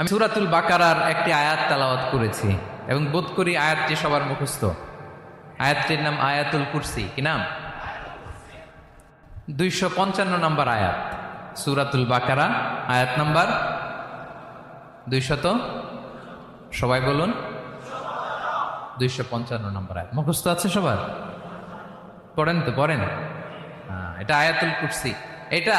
আমি সুরাতুল বাকারার একটি আয়াত তালাওয়াত করেছি এবং বোধ করি আয়াতটি সবার মুখস্থ। আয়াতটির নাম আয়াতুল কুরসি কি নাম? দুইশো পঞ্চান্ন নম্বর আয়াত সুরাতুল বাকারা আয়াত নাম্বার দুইশত সবাই বলুন। দুইশো পঞ্চান্ন নম্বর আয়াত মুখস্থ আছে সবার? পড়েন তো পড়েন। হ্যাঁ, এটা আয়াতুল কুরসি। এটা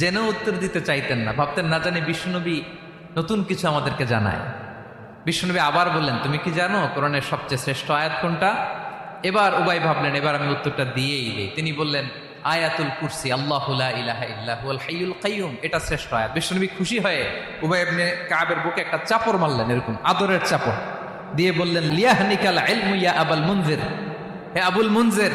জেনেও উত্তর দিতে চাইতেন না। ভাবতেন, না জানি বিষ্ণুনবী নতুন কিছু আমাদেরকে জানায়। বিষ্ণুনবী আবার বললেন, তুমি কি জানো, কোরআনের সবচেয়ে শ্রেষ্ঠ আয়াত কোনটা? এবার উবাই ভাবলেন, এবার আমি উত্তরটা দিয়েই দিই। তিনি বললেন, আয়াতুল কুরসি, আল্লাহ ইলাহা কাইয়ুম, এটা শ্রেষ্ঠ আয়াত। বিষ্ণুনবী খুশি হয়ে উবাই আপনি কাবের বুকে একটা চাপড় মারলেন, এরকম আদরের চাপড় দিয়ে বললেন, লিয়াহনিকাল ইলমু ইয়া আবুল মুনজির। হে আবুল মুনজির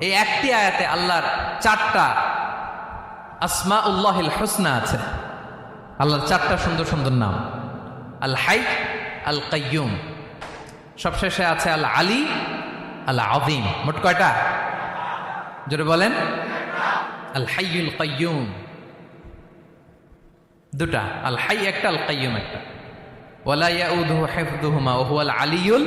এই একটি আয়াতে আল্লাহর চারটা আসমা উল্লাহিল হোসনা আছে। আল্লাহর চারটা সুন্দর সুন্দর নাম। আল হাই, আল কাইয়ুম। সবশেষে আছে আল আলী, আল আদিম মোট কয়টা? জোরে বলেন। আল হাইয়ুল কাইয়ুম। দুটা। আল হাই একটা, আল কাইয়ুম একটা। ওয়ালা ইয়াউদুহু হিফযুহুমা ওয়া হুয়াল আলিয়ুল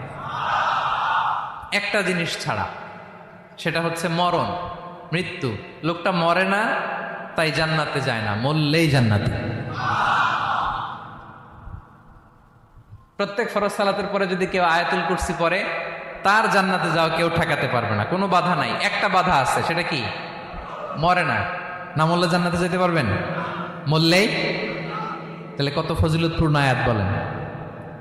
একটা জিনিস ছাড়া। সেটা হচ্ছে মরণ, মৃত্যু। লোকটা মরে না, তাই জান্নাতে যায় না, মরলেই জান্নাতে। প্রত্যেক ফরজ সালাতের পরে যদি কেউ আয়াতুল কুরসি পরে তার জান্নাতে যাওয়া কেউ ঠেকাতে পারবে না। কোনো বাধা নাই। একটা বাধা আছে, সেটা কি? মরে না। না মরলে জান্নাতে যেতে পারবেন? মরলেই? তাহলে কত ফজিলতপূর্ণ আয়াত বলেন?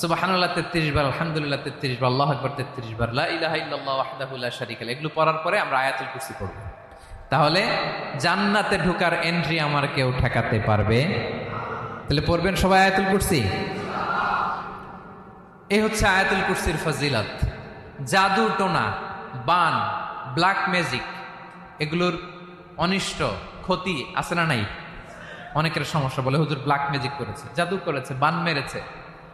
সুবাহানুল্লাহ তেত্রিশ বার, আলহামদুলিল্লাহ তেত্রিশ বার, আল্লাহ আকবর তেত্রিশ বার, লা ইলাহা ইল্লাল্লাহ ওয়াহদাহুল্লাহ শারীকা লাহু। এগুলো পড়ার পরে আমরা আয়াতুল কুরসি পড়ব। তাহলে জান্নাতে ঢুকার এন্ট্রি আমার কেউ ঠেকাতে পারবে? তাহলে পড়বেন সবাই আয়াতুল কুরসি? এই হচ্ছে আয়াতুল কুরসির ফজিলত। জাদু টোনা, বান ব্ল্যাক ম্যাজিক এগুলোর অনিষ্ট, ক্ষতি আছে না নাই? অনেকের সমস্যা বলে, হুজুর ব্ল্যাক ম্যাজিক করেছে, জাদু করেছে, বান মেরেছে।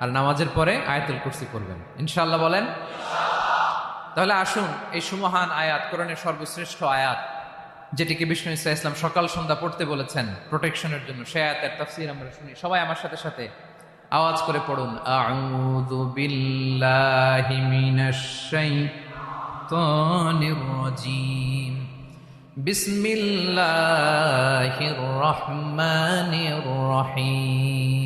আর নামাজের পরে আয়াতুল কুরসি করবেন ইনশাল্লাহ বলেন? তাহলে আসুন এই সুমহান আয়াত কোরআনের সর্বশ্রেষ্ঠ আয়াত যেটিকে বিষ্ণু ইসা ইসলাম সকাল সন্ধ্যা পড়তে বলেছেন প্রোটেকশনের জন্য। সে আয়াতের তাফসির আমরা শুনি। সবাই আমার সাথে সাথে আওয়াজ করে পড়ুন। আউযু বিল্লাহি মিনাশ শাইতানির রাজিম। বিসমিল্লাহির রহমানির রহিম।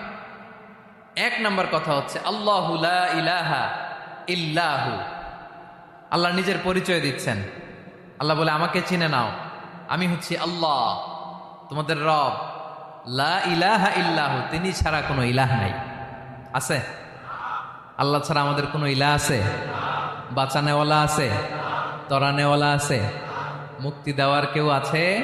এক নাম্বার কথা হচ্ছে, আল্লাহ ইলাহা ইল্লাহু। আল্লাহ নিজের পরিচয় দিচ্ছেন। আল্লাহ বলে, আমাকে চিনে নাও। আমি হচ্ছি আল্লাহ, তোমাদের রব। লা ইলাহা ইল্লাহু, তিনি ছাড়া কোনো ইলাহ নাই। আছে? আল্লাহ ছাড়া আমাদের কোনো ইলাহ আছে? বাঁচানেওয়ালা আছে? তরানেওয়ালা আছে? মুক্তি দেওয়ার কেউ আছে?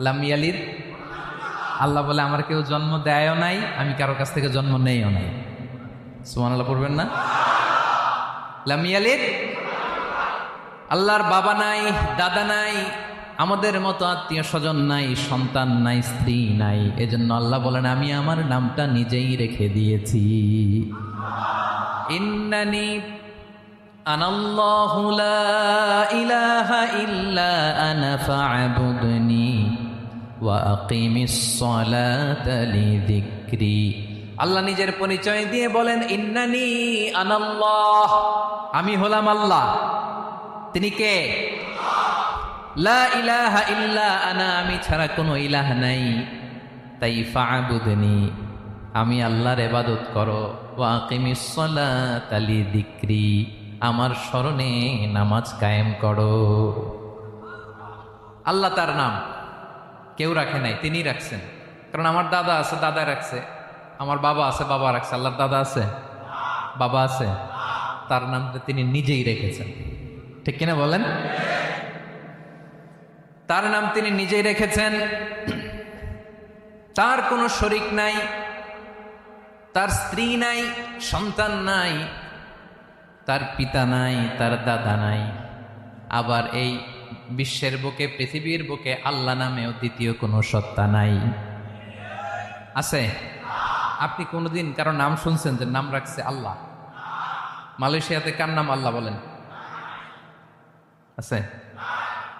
লামিয়ালির আল্লাহ বলে, আমার কেউ জন্ম দেয়ও নাই, আমি কারও কাছ থেকে জন্ম নেইও নাই। সুমান আল্লাহ পড়বেন না? লামিয়ালির আল্লাহর বাবা নাই, দাদা নাই, আমাদের মতো আত্মীয় স্বজন নাই, সন্তান নাই, স্ত্রী নাই। এজন্য আল্লাহ বলেন, আমি আমার নামটা নিজেই রেখে দিয়েছি। ইন্নানি আনাল্লাহু লা ইলাহা ইল্লা আনা ফা'বুদনি। আল্লাহ নিজের পরিচয় দিয়ে বলেন, ইন্নানি আনাল্লাহ। আমি হলাম আল্লাহ। তিনি কে? লা ইলাহা ইল্লা আনা, আমি ছাড়া কোনো ইলাহ নাই। তাই ফাবুদনি, আমি আল্লাহর এবাদত করো। ওয়াকিমিস সালাত আলি দিক্রি আমার স্মরণে নামাজ কায়েম করো। আল্লাহ তার নাম। কেউ রাখে নাই তিনি রাখছেন। কারণ আমার দাদা আছে দাদা রাখছে। আমার বাবা আছে, বাবা রাখছে। আল্লাহর দাদা আছে? বাবা আছে। তার নামটা তিনি নিজেই রেখেছেন। ঠিক কিনা বলেন? তার নাম তিনি নিজেই রেখেছেন। তার কোনো শরিক নাই, তার স্ত্রী নাই, সন্তান নাই, তার পিতা নাই, তার দাদা নাই। আবার এই বিশ্বের বুকে, পৃথিবীর বুকে আল্লাহ নামেও দ্বিতীয় কোনো সত্তা নাই। আছে? আপনি কোনোদিন কারও নাম শুনছেন যে নাম রাখছে আল্লাহ? মালয়েশিয়াতে কার নাম আল্লাহ বলেন? আছে?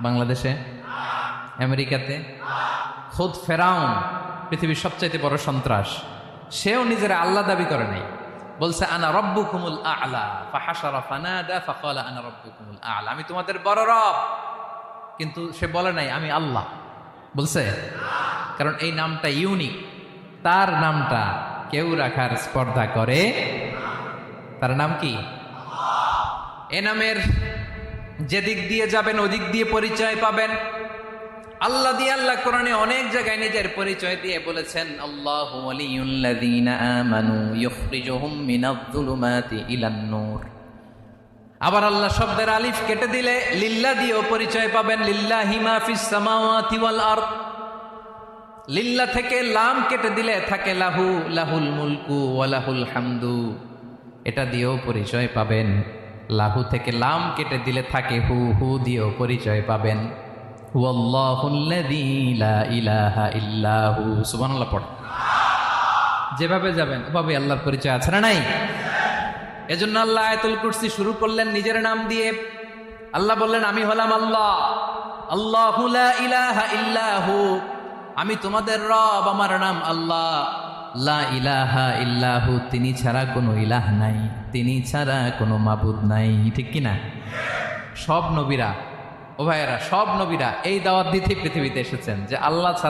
বাংলাদেশে? আমেরিকাতে? খোদ ফেরাউন, পৃথিবীর সবচাইতে বড় সন্ত্রাস। সেও নিজের আল্লাহ দাবি করে নাই। বলছে, আনা রব্বু কুমুল আলা ফাহাসারা আনা রব্বু কুমুল আলা। আমি তোমাদের বড় রব। কিন্তু সে বলে নাই, আমি আল্লাহ। বলছে কারণ এই নামটা ইউনিক। তার নামটা কেউ রাখার স্পর্ধা করে তার নাম কি? এ নামের যেদিক দিয়ে যাবেন ওদিক দিয়ে পরিচয় পাবেন। আল্লাহ দিয়ে আল্লাহ কোরআনে অনেক জায়গায় নিজের পরিচয় দিয়ে বলেছেন, আল্লাহু আমানু ইলান-নূর। আবার আল্লাহ শব্দের আলিফ কেটে দিলে লিল্লা দিয়েও পরিচয় পাবেন, লিল্লাহি মা ফিস সামাওয়াতি লিল্লা থেকে লাম কেটে দিলে থাকে, লাহু, লাহুল মুলকু ওয়া লাহুল হামদু। এটা দিয়েও পরিচয় পাবেন, লাহু থেকে লাম কেটে দিলে থাকে, হু হু দিয়েও পরিচয় পাবেন। পড়। যেভাবে যাবেন ওভাবে আল্লাহর পরিচয় আছে না নাই? এজন্য আল্লাহ আয়াতুল কুরসি শুরু করলেন নিজের নাম দিয়ে। আল্লাহ বললেন, আমি হলাম আল্লাহ। আল্লাহ ইলাহা ইল্লাহু। আমি তোমাদের রব, আমার নাম আল্লাহ। লা ইলাহা ইল্লাহু, তিনি ছাড়া কোনো ইলাহ নাই। তিনি ছাড়া কোনো মাবুদ নাই। ঠিক কি না? সব নবীরা, ও ভাইয়েরা, সব নবীরা এই দাওয়াত দিতে পৃথিবীতে এসেছেন যে আল্লাহ ছাড়া